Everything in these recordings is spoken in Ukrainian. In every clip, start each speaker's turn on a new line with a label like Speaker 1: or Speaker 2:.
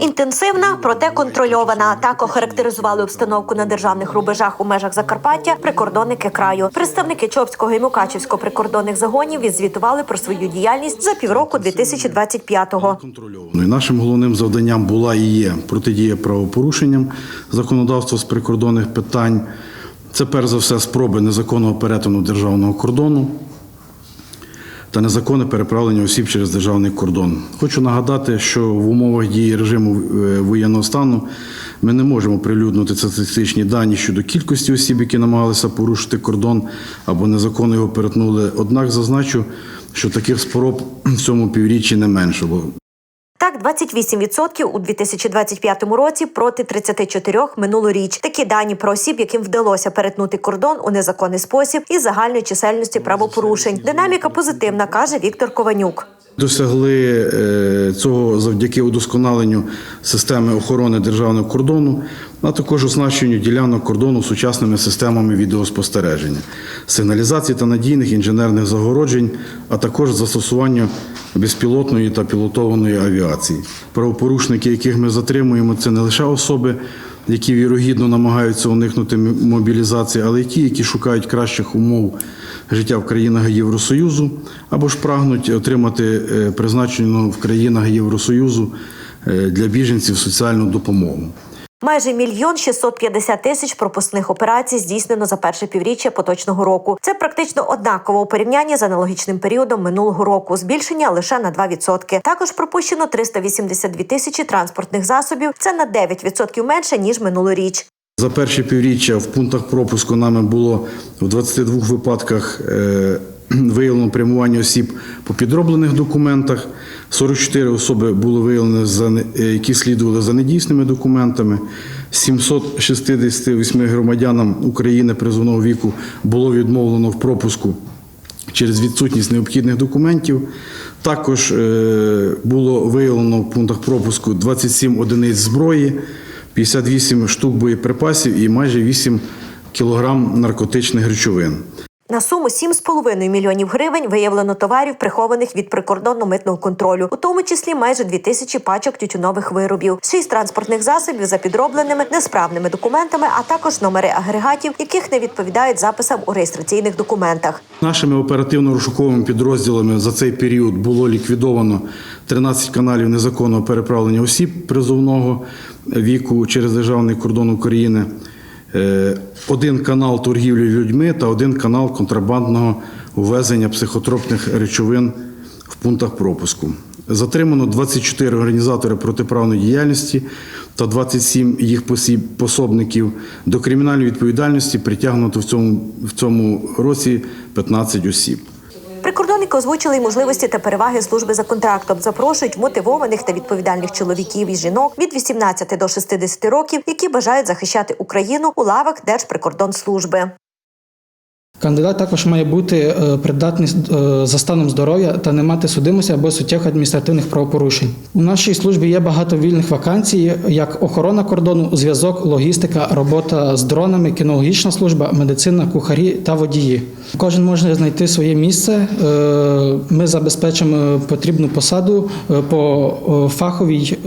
Speaker 1: Інтенсивна, проте контрольована. Так охарактеризували обстановку на державних рубежах у межах Закарпаття прикордонники краю. Представники Чопського і Мукачівського прикордонних загонів відзвітували про свою діяльність за півроку 2025-го.
Speaker 2: Ну і Нашим головним завданням була і є протидія правопорушенням законодавства з прикордонних питань. Це перш за все спроби незаконного перетину державного кордону та незаконне переправлення осіб через державний кордон. Хочу нагадати, що в умовах дії режиму е, воєнного стану ми не можемо прилюднити статистичні дані щодо кількості осіб, які намагалися порушити кордон або незаконно його перетнули. Однак зазначу, що таких спроб в цьому півріччі не меншало.
Speaker 1: Так, 28% у 2025 році проти 34 минулоріч. Такі дані про осіб, яким вдалося перетнути кордон у незаконний спосіб і загальної чисельності правопорушень. Динаміка позитивна, каже Віктор Кованюк.
Speaker 2: Досягли е, цього завдяки удосконаленню системи охорони державного кордону, а також оснащенню ділянок кордону сучасними системами відеоспостереження, сигналізації та надійних інженерних загороджень, а також застосуванню безпілотної та пілотованої авіації. Правопорушники, яких ми затримуємо, це не лише особи, які вірогідно намагаються уникнути мобілізації, але й ті, які шукають кращих умов життя в країнах Євросоюзу або ж прагнуть отримати е, призначену в країнах Євросоюзу е, для біженців соціальну допомогу.
Speaker 1: Майже мільйон 650 тисяч пропускних операцій здійснено за перше півріччя поточного року. Це практично однаково у порівнянні з аналогічним періодом минулого року. Збільшення лише на 2%. Також пропущено 382 тисячі транспортних засобів. Це на 9% менше ніж минулоріч.
Speaker 2: За перше півріччя в пунктах пропуску нами було в 22 випадках е, виявлено прямування осіб по підроблених документах. 44 особи за не- е, які слідували за недійсними документами. 768 громадянам України призовного віку було відмовлено в пропуску через відсутність необхідних документів. Також е, було виявлено в пунктах пропуску 27 одиниць зброї, 58 штук боєприпасів і майже 8 кілограм наркотичних речовин.
Speaker 1: На суму 7,5 мільйонів гривень виявлено товарів, прихованих від прикордонно-митного контролю, у тому числі майже 2 тисячі пачок тютюнових виробів, 6 транспортних засобів за підробленими несправними документами, а також номери агрегатів, яких не відповідають записам у реєстраційних документах.
Speaker 2: Нашими оперативно-розшуковими підрозділами за цей період було ліквідовано 13 каналів незаконного переправлення осіб призовного віку через державний кордон України, один канал торгівлі людьми та один канал контрабандного увезення психотропних речовин в пунктах пропуску. Затримано 24 організатори протиправної діяльності та 27 їх пособників. До кримінальної відповідальності притягнуто в цьому, в цьому році 15 осіб.
Speaker 1: Озвучили й можливості та переваги служби за контрактом. Запрошують мотивованих та відповідальних чоловіків і жінок від 18 до 60 років, які бажають захищати Україну у лавах Держприкордонслужби.
Speaker 3: Кандидат також має бути е, придатний е, за станом здоров'я та не мати судимості або суттєвих адміністративних правопорушень. У нашій службі є багато вільних вакансій, як охорона кордону, зв'язок, логістика, робота з дронами, кінологічна служба, медицина, кухарі та водії. Кожен може знайти своє місце. Е, Ми забезпечимо потрібну посаду по фаховій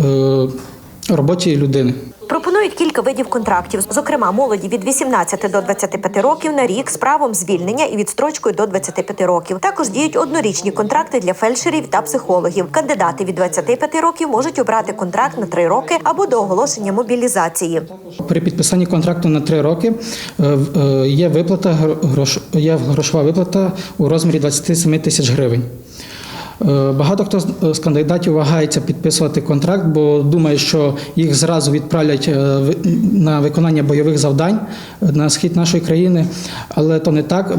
Speaker 3: роботі людини.
Speaker 1: Пропонують кілька видів контрактів, зокрема молоді від 18 до 25 років на рік з правом звільнення і відстрочкою до 25 років. Також діють однорічні контракти для фельдшерів та психологів. Кандидати від 25 років можуть обрати контракт на 3 роки або до оголошення мобілізації.
Speaker 3: При підписанні контракту на три роки е, е, є виплата є грошова виплата у розмірі 27 тисяч гривень. Е, Багато хто з- з кандидатів вагається підписувати контракт, бо думає, що їх зразу відправлять е, на виконання бойових завдань на схід нашої країни. Але то не так.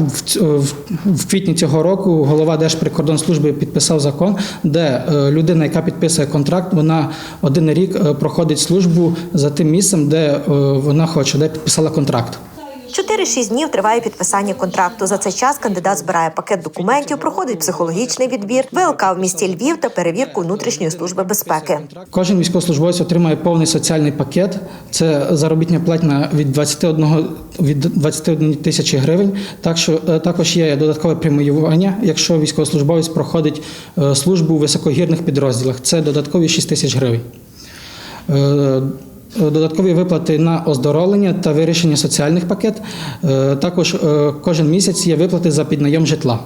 Speaker 3: В квітні цього року голова Держприкордонслужби підписав закон, де е, людина, яка підписує контракт, вона один рік е, проходить службу за тим місцем, де е, вона хоче, де підписала контракт.
Speaker 1: 4-6 днів триває підписання контракту. За цей час кандидат збирає пакет документів, проходить психологічний відбір, ВЛК в місті Львів та перевірку внутрішньої служби безпеки.
Speaker 3: Кожен військовослужбовець отримає повний соціальний пакет. Це заробітня платня від 21, від 21 тисячі гривень. Так що е, також є додаткове преміювання, якщо військовослужбовець проходить е, службу у високогірних підрозділах. Це додаткові 6 тисяч гривень. Е, Додаткові виплати на оздоровлення та вирішення соціальних пакет. Е, Також е, кожен місяць є виплати за піднайом житла.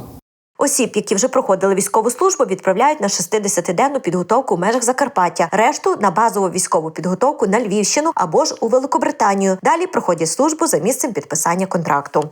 Speaker 1: Осіб, які вже проходили військову службу, відправляють на 60-денну підготовку в межах Закарпаття, решту на базову військову підготовку на Львівщину або ж у Великобританію. Далі проходять службу за місцем підписання контракту.